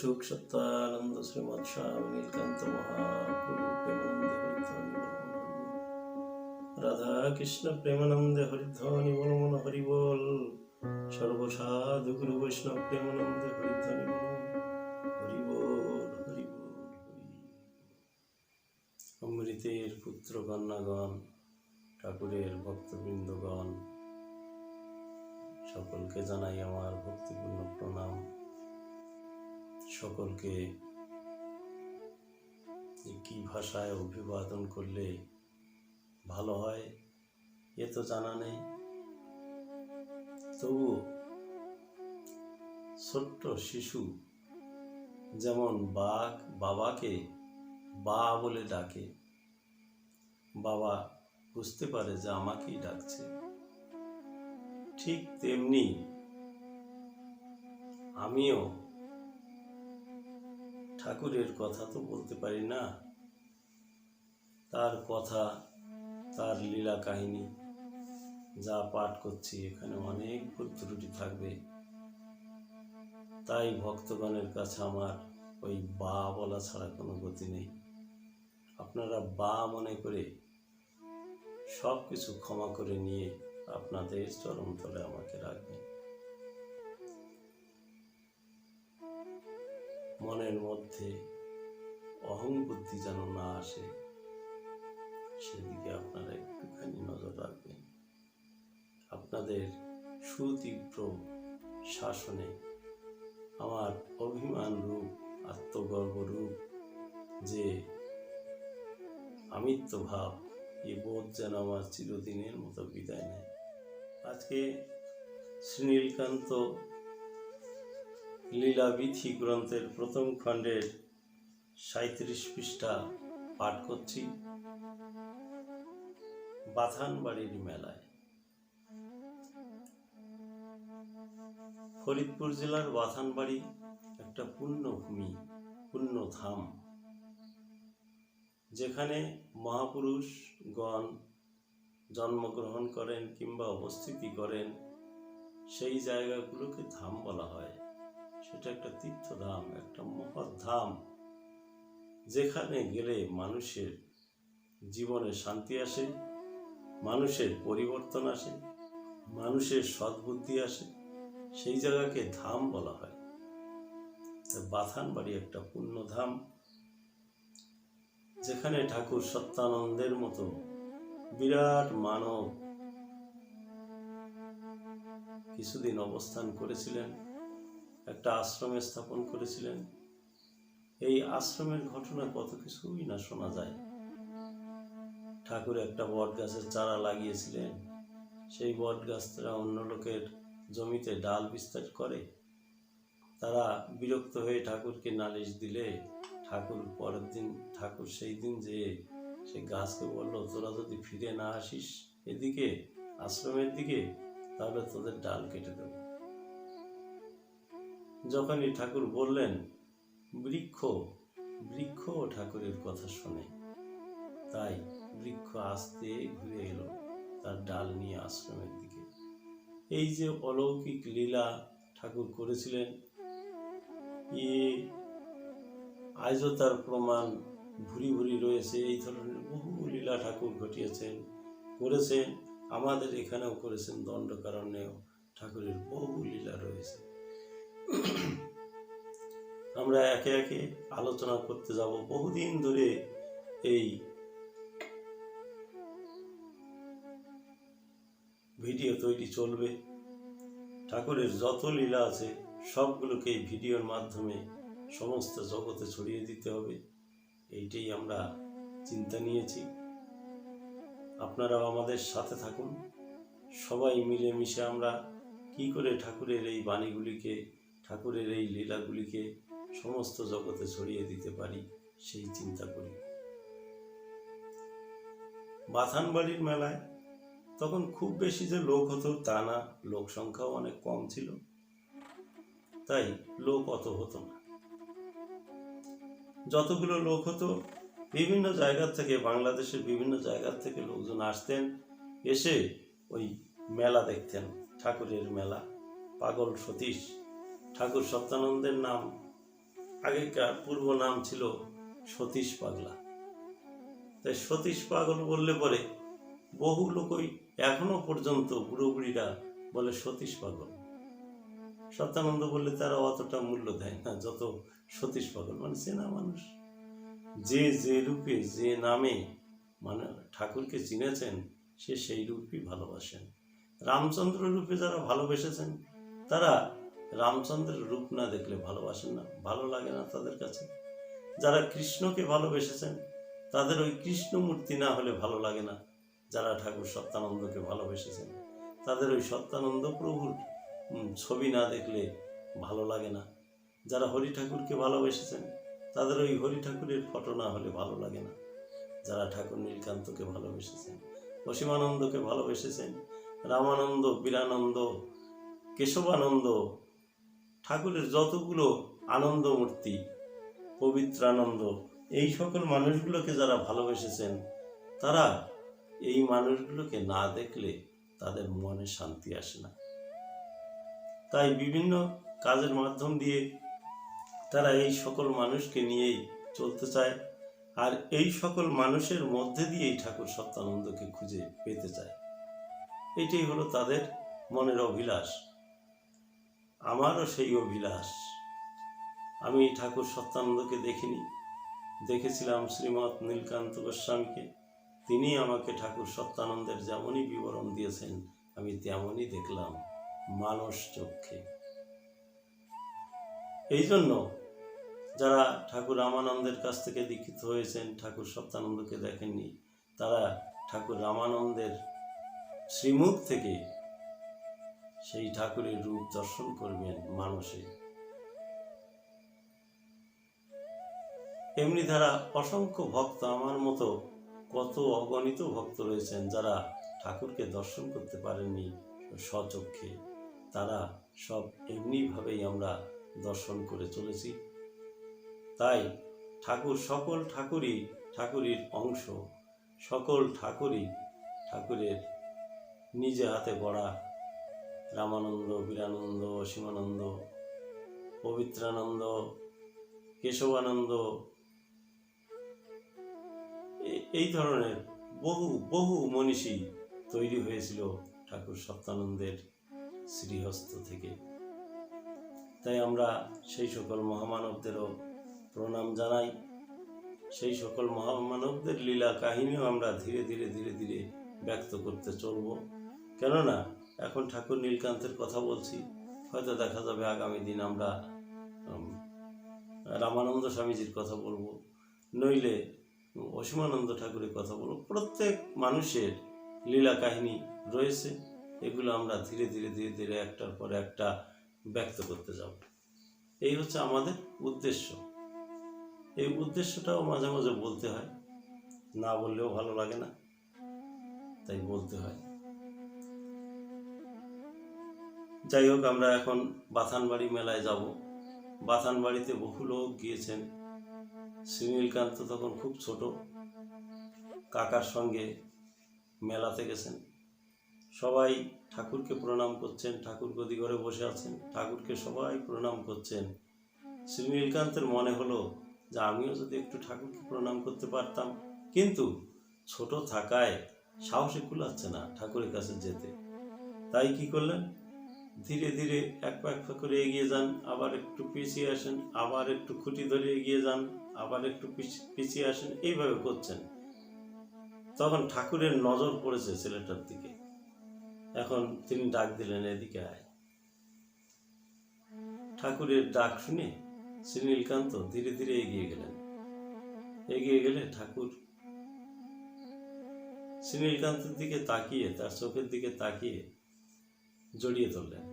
সুখ শ্রীমৎ স্বামী মহাপ্রভু প্রেমানন্দে হরিধ্বনি রাধা কৃষ্ণ প্রেমানন্দে হরিধ্বনি বলমন হরি বল সর্বসাধু গুরু বৈষ্ণব প্রেমানন্দে হরিধ্বনি বলমন হরি বল হরি বল হরি অমৃতের পুত্র কন্যাগণ ঠাকুরের ভক্তবৃন্দগণ সকলকে জানাই আমার ভক্তিপূর্ণ প্রণাম। সকলকে কি ভাষায় অভিবাদন করলে ভালো হয়, এ তো জানা নেই। তবু ছোট্ট শিশু যেমন বাঘ বাবাকে বা বলে ডাকে, বাবা বুঝতে পারে যে আমাকেই ডাকছে। ঠিক তেমনি আমিও ঠাকুরের কথা তো বলতে পারি না। তার কথা, তার লীলা কাহিনী যা পাঠ করছি, এখানে অনেক ত্রুটি থাকবে। তাই ভক্তগণের কাছে আমার ওই বা বলা ছাড়া কোনো গতি নেই। আপনারা বা মনে করে সব কিছু ক্ষমা করে নিয়ে আপনাদের চরমতলে আমাকে রাখবেন। মনের মধ্যে অহং বুদ্ধি যেন না আসে, সেদিকে আপনারা একটুখানি নজর রাখবেন। আপনাদের সুতীব্র শাসনে আমার অভিমান রূপ, আত্মগর্ব রূপ, যে আমিত্ব ভাব, এ বোধ যেন আমার চিরদিনের মতো বিদায় নেয়। আজকে শ্রীনীলকান্ত লীলাবিথি গ্রন্থের প্রথম খণ্ডের সাঁত্রিশ পৃষ্ঠা পাঠ করছি। বাথানবাড়ির মেলায়। ফরিদপুর জেলার বাথানবাড়ি একটা পুণ্যভূমি, পুণ্যধাম, যেখানে মহাপুরুষগণ জন্মগ্রহণ করেন কিংবা অবস্থিতি করেন, সেই জায়গাগুলোকে ধাম বলা হয়। সেটা একটা তীর্থধাম, একটা মহৎ ধাম। যেখানে গেলে মানুষের জীবনে শান্তি আসে, মানুষের পরিবর্তন আসে, মানুষের সদ্বুদ্ধি আসে। সেই জায়গাকে ধাম বলা হয়। বাথান বাড়ি একটা পুণ্যধাম, যেখানে ঠাকুর সত্যানন্দের মতো বিরাট মানব কিছুদিন অবস্থান করেছিলেন। একটা আশ্রমে স্থাপন করেছিলেন। এই আশ্রমের ঘটনা কত কিছুই না শোনা যায়। ঠাকুর একটা বট গাছের চারা লাগিয়েছিলেন। সেই বট গাছটা অন্য লোকের জমিতে ডাল বিস্তার করে। তারা বিরক্ত হয়ে ঠাকুরকে নালিশ দিলে, ঠাকুর, পরের দিন, ঠাকুর সেই দিন যে সে গাছকে বলল, তোরা যদি ফিরে না আসিস এদিকে, আশ্রমের দিকে, তাহলে তোদের ডাল কেটে দেব। যখনই ঠাকুর বললেন, বৃক্ষ বৃক্ষ ঠাকুরের কথা শোনে। তাই বৃক্ষ আস্তে ঘুরে এলো তার ডাল নিয়ে আশ্রমের দিকে। এই যে অলৌকিক লীলা ঠাকুর করেছিলেন, এ আজও তার প্রমাণ ভুরি ভুরি রয়েছে। এই ধরনের বহু লীলা ঠাকুর ঘটিয়েছেন, করেছেন, আমাদের এখানেও করেছেন, দণ্ডকারণ্যেও ঠাকুরের বহু লীলা রয়েছে। আমরা একে একে আলোচনা করতে যাব। বহুদিন ধরে এই ভিডিও তৈরি চলবে। ঠাকুরের যত লীলা আছে, সবগুলোকে ভিডিওর মাধ্যমে সমস্ত জগতে ছড়িয়ে দিতে হবে। এইটাই আমরা চিন্তা নিয়েছি। আপনারাও আমাদের সাথে থাকুন। সবাই মিলেমিশে আমরা কি করে ঠাকুরের এই বাণীগুলিকে ঠাকুরের এই লীলাগুলিকে সমস্ত জগতে ছড়িয়ে দিতে পারি, সেই চিন্তা করি। বাথানবাড়ির মেলায় তখন খুব বেশি যে লোক হতো তা না, লোক সংখ্যাও অনেক কম ছিল। তাই লোক অত হতো না। যতগুলো লোক হতো, বিভিন্ন জায়গা থেকে, বাংলাদেশের বিভিন্ন জায়গা থেকে লোকজন আসতেন, এসে ওই মেলা দেখতেন, ঠাকুরের মেলা, পাগল সতীশ। ঠাকুর সত্যানন্দের নাম, আগেকার পূর্ব নাম ছিল সতীশ পাগলা। তাই সতীশ পাগল বললে পরে বহু লোকই এখনও পর্যন্ত বুড়িরা বলে সতীশ পাগল। সত্যানন্দ বললে, তারা অতটা মূল্য দেয় না, যত সতীশ পাগল। মানে চেনা মানুষ। যে যে রূপে, যে নামে মানে ঠাকুরকে চিনেছেন, সে সেই রূপই ভালোবাসেন। রামচন্দ্র রূপে যারা ভালোবেসেছেন, তারা রামচন্দ্রের রূপ না দেখলে ভালোবাসেন না, ভালো লাগে না তাদের কাছে। যারা কৃষ্ণকে ভালোবেসেছেন, তাদের ওই কৃষ্ণ মূর্তি না হলে ভালো লাগে না। যারা ঠাকুর সত্যানন্দকে ভালোবেসেছেন, তাদের ওই সত্যানন্দ প্রভুর ছবি না দেখলে ভালো লাগে না। যারা হরি ঠাকুরকে ভালোবেসেছেন, তাদের ওই হরি ঠাকুরের ফটো না হলে ভালো লাগে না। যারা ঠাকুর নীলকান্তকে ভালোবেসেছেন অসীমানন্দকে ভালোবেসেছেন, রামানন্দ বীরানন্দ কেশবানন্দ ঠাকুরের যতগুলো আনন্দ মূর্তি পবিত্রানন্দ, এই সকল মানুষগুলোকে যারা ভালোবেসেছেন, তারা এই মানুষগুলোকে না দেখলে তাদের মনে শান্তি আসে না। তাই বিভিন্ন কাজের মাধ্যম দিয়ে তারা এই সকল মানুষকে নিয়েই চলতে চায় আর এই সকল মানুষের মধ্যে দিয়েই ঠাকুর সত্যানন্দকে খুঁজে পেতে চায়। এটাই হলো তাদের মনের অভিলাষ। আমারও সেই অভিলাষ। আমি ঠাকুর সত্যানন্দকে দেখিনি। দেখেছিলাম শ্রীমৎ নীলকান্ত গোস্বামীকে। তিনি আমাকে ঠাকুর সত্যানন্দের যেমনই বিবরণ দিয়েছেন, আমি তেমনই দেখলাম মানস চক্ষে। এই জন্য যারা ঠাকুর রামানন্দের কাছ থেকে দীক্ষিত হয়েছেন, ঠাকুর সত্যানন্দকে দেখেননি, তারা ঠাকুর রামানন্দের শ্রীমুখ থেকে সেই ঠাকুরের রূপ দর্শন করবেন মানসে এমনি ধারা অসংখ্য ভক্ত আমার মতো কত অগণিত ভক্ত রয়েছেন যারা ঠাকুরকে দর্শন করতে পারেননি স্বচক্ষে। তারা সব এমনিভাবেই আমরা দর্শন করে চলেছি। তাই ঠাকুর সকল ঠাকুরই ঠাকুরের অংশ। সকল ঠাকুরই ঠাকুরের নিজে হাতে গড়া রামানন্দ, বীরানন্দ অসীমানন্দ পবিত্রানন্দ, কেশবানন্দ। এই ধরনের বহু বহু মনীষী তৈরি হয়েছিল ঠাকুর সত্যানন্দের শ্রীহস্ত থেকে। তাই আমরা সেই সকল মহামানবদেরও প্রণাম জানাই। সেই সকল মহামানবদের লীলা কাহিনীও আমরা ধীরে ধীরে ধীরে ধীরে ব্যক্ত করতে চলব। কেননা এখন ঠাকুর নীলকান্তের কথা বলছি। হয়তো দেখা যাবে আগামী দিন আমরা রামানন্দ স্বামীজির কথা বলব। নইলে অসীমানন্দ ঠাকুরের কথা বলব। প্রত্যেক মানুষের লীলা কাহিনী রয়েছে। এগুলো আমরা ধীরে ধীরে ধীরে ধীরে একটার পর একটা ব্যক্ত করতে যাব। এই হচ্ছে আমাদের উদ্দেশ্য। এই উদ্দেশ্যটাও মাঝে মাঝে বলতে হয়। না বললেও ভালো লাগে না, তাই বলতে হয়। যাই হোক, আমরা এখন বাথানবাড়ি মেলায় যাব। বাথানবাড়িতে বহু লোক গিয়েছেন। শ্রীনীলকান্ত তখন খুব ছোট। কাকার সঙ্গে মেলাতে গেছেন সবাই ঠাকুরকে প্রণাম করছেন, ঠাকুর গদি ঘরে বসে আছেন, ঠাকুরকে সবাই প্রণাম করছেন। শ্রীনীলকান্তের মনে হলো যে আমিও যদি একটু ঠাকুরকে প্রণাম করতে পারতাম। কিন্তু ছোট থাকায় সাহসে কুলাচ্ছে না ঠাকুরের কাছে যেতে। তাই কি করলেন? ধীরে ধীরে এক পা করে এগিয়ে যান, আবার একটু পিছিয়ে আসেন, আবার একটু খুঁটি ধরে এগিয়ে যান, আবার একটু পিছ- পিছিয়ে আসেন, এইভাবে করছেন। তখন ঠাকুরের নজর পড়েছে ছেলেটার দিকে। এখন তিনি ডাক দিলেন, এদিকে আয়। ঠাকুরের ডাক শুনে শ্রী নীলকান্ত ধীরে ধীরে এগিয়ে গেলেন। এগিয়ে গেলে ঠাকুর শ্রী নীলকান্তের দিকে তাকিয়ে, তার চোখের দিকে তাকিয়ে জড়িয়ে ধরলেন।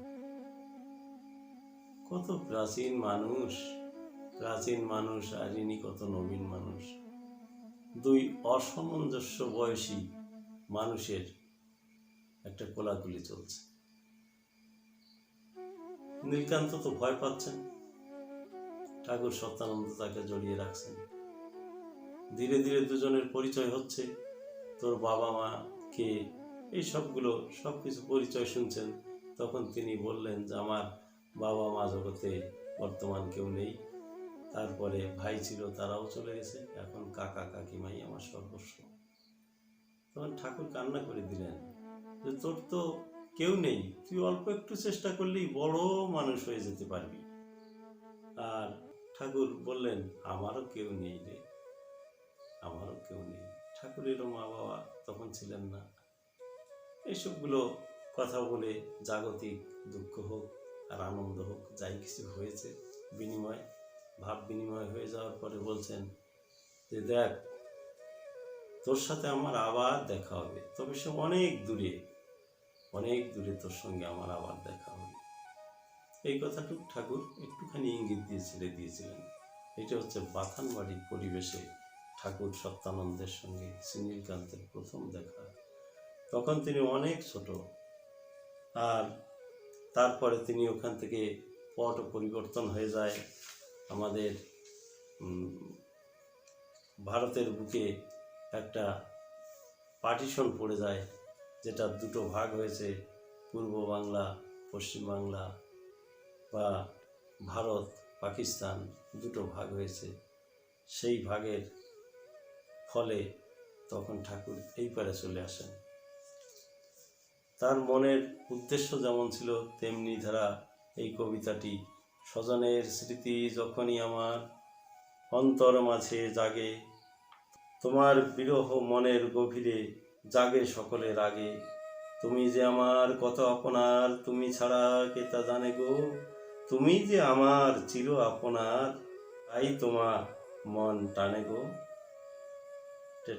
কত প্রাচীন মানুষ প্রাচীন মানুষ আর ইনি কত নবীন মানুষ। দুই অসামঞ্জস্য বয়সী মানুষের একটা কোলাকুলি চলছে। নীলকান্ত তো ভয় পাচ্ছেন। ঠাকুর সত্যানন্দ তাকে জড়িয়ে রাখছেন। ধীরে ধীরে দুজনের পরিচয় হচ্ছে। তোর বাবা মা, কে, এই সবগুলো সব কিছু পরিচয় শুনছেন। তখন তিনি বললেন যে, আমার বাবা মা জগতে বর্তমান কেউ নেই। তারপরে ভাই ছিল, তারাও চলে গেছে। এখন কাকা, কাকিমাই আমার সর্বস্ব। তখন ঠাকুর কান্না করে দিলেন যে, তোর তো কেউ নেই। তুই অল্প একটু চেষ্টা করলেই বড় মানুষ হয়ে যেতে পারবি। আর ঠাকুর বললেন, আমারও কেউ নেই রে। আমারও কেউ নেই। ঠাকুরেরও মা বাবা তখন ছিলেন না। এইসবগুলো কথা বলে জাগতিক দুঃখ হোক আর আনন্দ হোক, যাই কিছু হয়েছে, বিনিময়, ভাব বিনিময় হয়ে যাওয়ার পরে বলছেন যে, দেখ, তোর সাথে আমার আবার দেখা হবে। তবে সে অনেক দূরে অনেক দূরে তোর সঙ্গে আমার আবার দেখা হবে। এই কথাটুক ঠাকুর একটুখানি ইঙ্গিত দিয়ে ছেড়ে দিয়েছিলেন। এটা হচ্ছে বাথানবাড়ির পরিবেশে ঠাকুর সত্যানন্দের সঙ্গে সুনীলকান্তের প্রথম দেখা। তখন তিনি অনেক ছোট। আর তারপরে তিনি ওখান থেকে পট পরিবর্তন হয়ে যায়। আমাদের ভারতের বুকে একটা পার্টিশন পড়ে যায়, যেটা দুটো ভাগ হয়েছে, পূর্ব বাংলা, পশ্চিম বাংলা বা ভারত, পাকিস্তান, দুটো ভাগ হয়েছে। সেই ভাগের ফলে তখন ঠাকুর এই পারে চলে আসেন। তার মনের উদ্দেশ্য যেমন ছিল, তেমনি ধারা এই কবিতাটি। স্বজনের স্মৃতি যখনই আমার অন্তর মাঝে জাগে, তোমার বিরহ মনের গভীরে জাগে সকলের আগে। তুমি যে আমার কত আপনার, তুমি ছাড়া কে তা জানে গো? তুমি যে আমার চির আপনার, তাই তোমার মন টানে গো।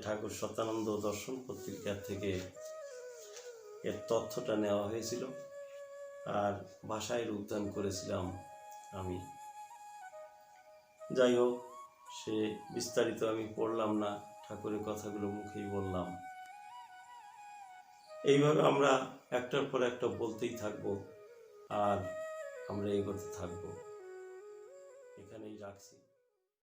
ঠাকুর সত্যানন্দ দর্শন পত্রিকা থেকে এর তথ্যটা নেওয়া হয়েছিল। আর ভাষায় রূপদান করেছিলাম আমি। যাই হোক, সে বিস্তারিত আমি পড়লাম না, ঠাকুরের কথাগুলো মুখেই বললাম। এইভাবে আমরা একটার পর একটা বলতেই থাকব আর আমরা এগোতে থাকব। এখানেই রাখছি।